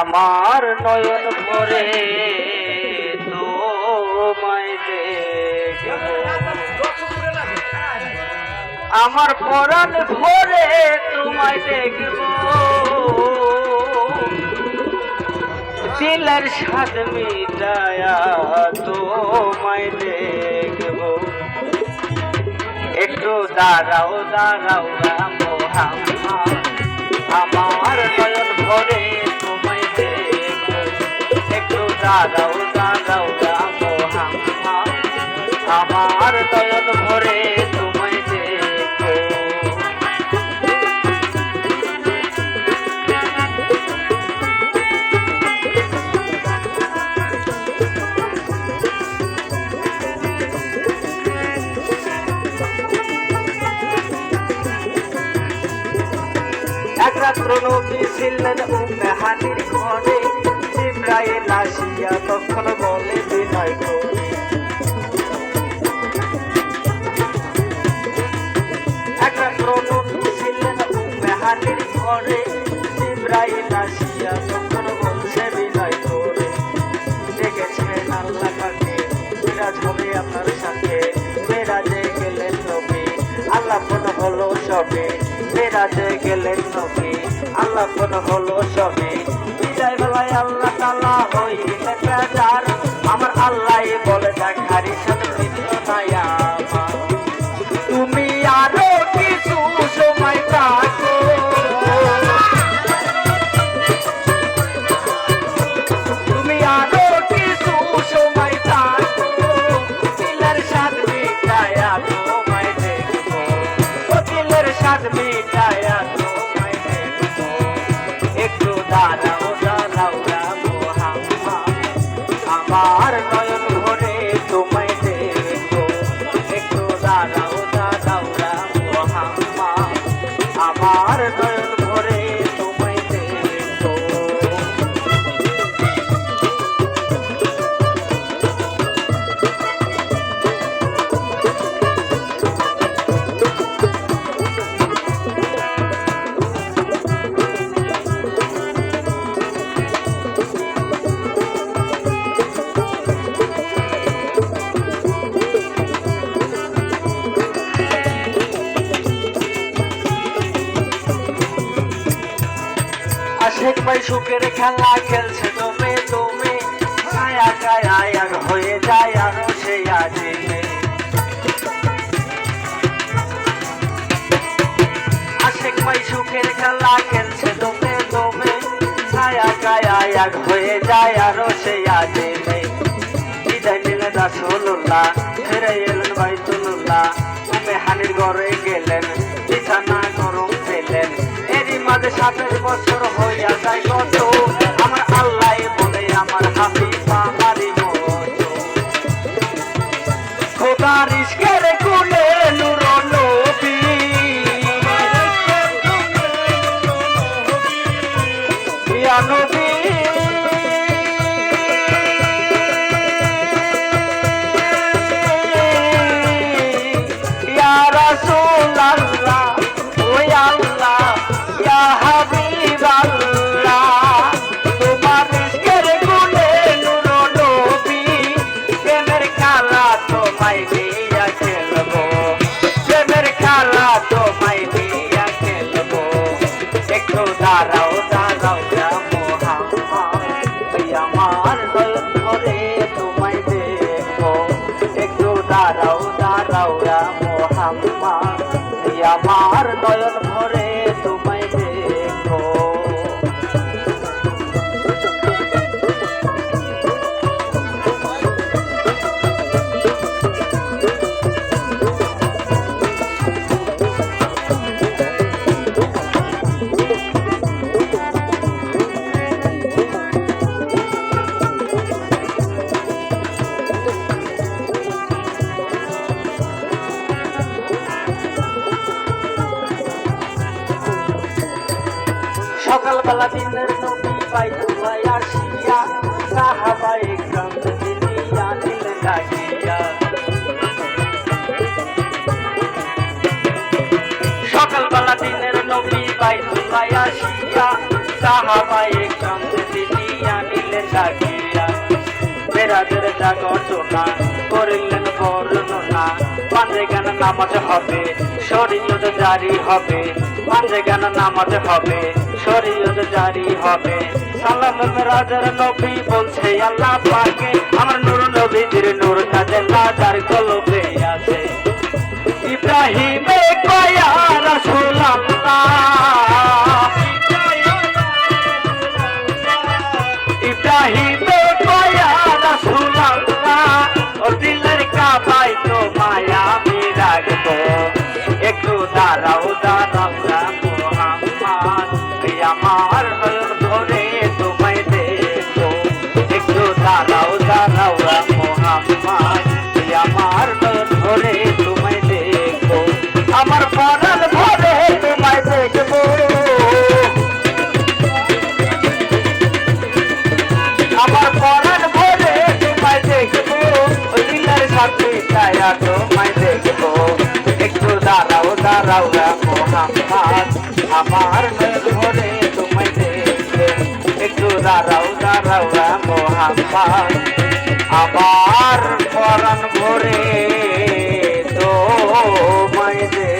আমার নয়ন ভরে তোমায় আমার পরাণ ভরে তোমায় দেখব। দিলের স্বাদ মিটায়া তোমায় দেখব। একটু দাঁড়াও দাঁড়াও রাম। আমার নয়ন ভরে দাঁড়াও দাঁড়াও মোহাম্মদ আমার নয়ন ভরে তোমায় নবী ছিলেন উম্মে হানির ঘরে জিব্রাইল আসিয়া তখন বলছে বিনয় করে আল্লাহ বিরাজ হবে আপনার সাথে। বেরাজে গেলেন নবী, আল্লাহ কোন হলো সবে। বেরাজে গেলেন নবী, আল্লাহ কোন হলো সবে। বিদায় বেলায় আল্লাহ তালা হইলেন বেজার আশেক ভাই সুখের খেলা খেলছে দমে ছায়া কায়া আর হয়ে যায় আরও সে আজিমে আশেক ভাই সুখের খেলা খেলছে দমে ছায়া কায়া আর হয়ে যায় আরও সে আজিমে বিদায় নিলেন রাসুল্লাহ ফিরে এলেন বাইতুল্লাহ। তুমি হানির সাতের বছর হইয়া যায় কত আমার আল্লাহ বলে আমার হাফিফা সকালবেলা দিনের নবী পাই তোমায় আসিয়া সাহাবাই গ্রাম দিনিয়া দিল ডাকিয়া সকালবেলা দিনের নবী পাই তোমায় আসিয়া সাহাবাই গ্রাম দিনিয়া ডাকিয়া বেড়াদের ডাক ঘটনা করলেন নামাজ হবে, শরীয়ত জারি হবে পাঁচে কেন নামাজ হবে, শরীয়ত জারি হবে। সালাম রাজার নবী বলছে, আল্লাহ পাকে আমার নূর নবীদের নূর কাজে লাজার কলবে রাউরা মোহাম্মদ আমার ঘরে তুমি একটু দাঁড়াও দাঁড়াওরা মোহাম্মদ আবার পরাণ ভরে তোমায় দে